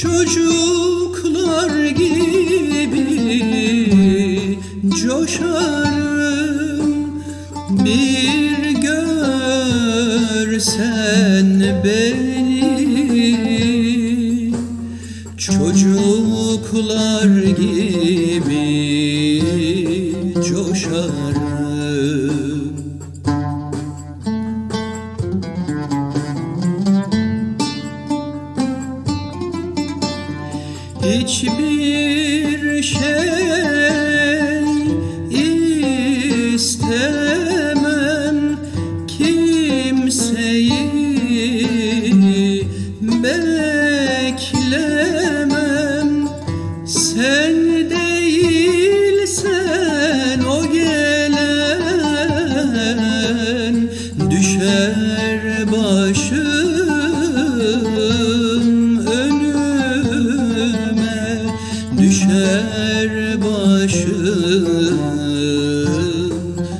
Çocuklar gibi coşarım. Bir görsen beni Çocuklar gibi coşarım Hiçbir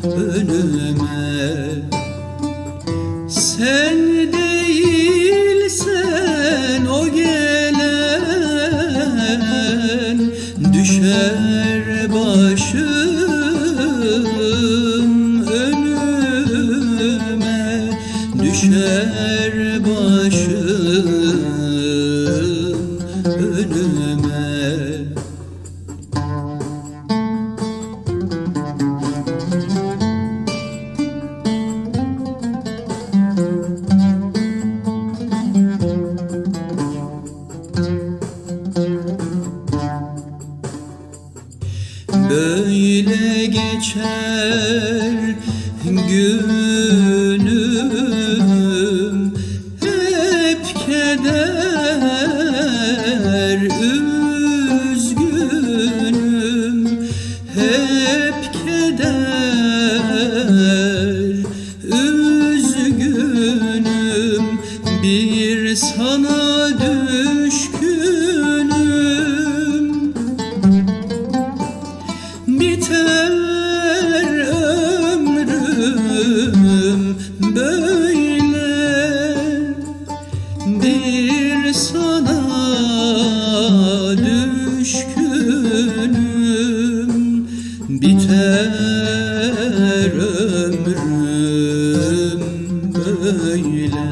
önüme sen değilsen o gelen düşer başım önüme düşer başım geçer günüm. Hep keder üzgünüm. Hep keder üzgünüm. Bir sana düşkünüm. Biter Bir sana düşkünüm Biter ömrüm böyle.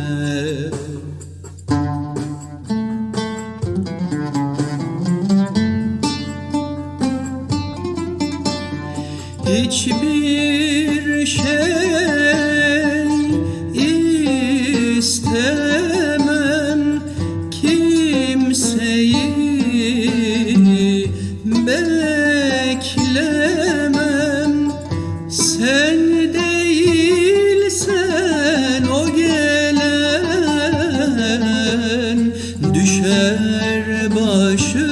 Hiçbir şey beklemem. Sen değilsen o gelen düşer başım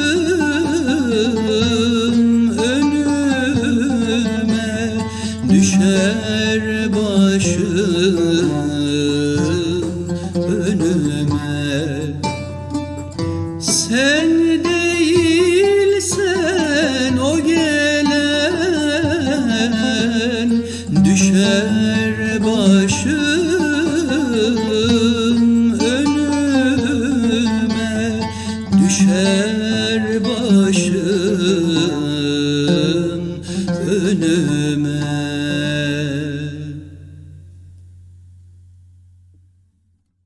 önüme. Düşer başım önüme. Sen başım önüme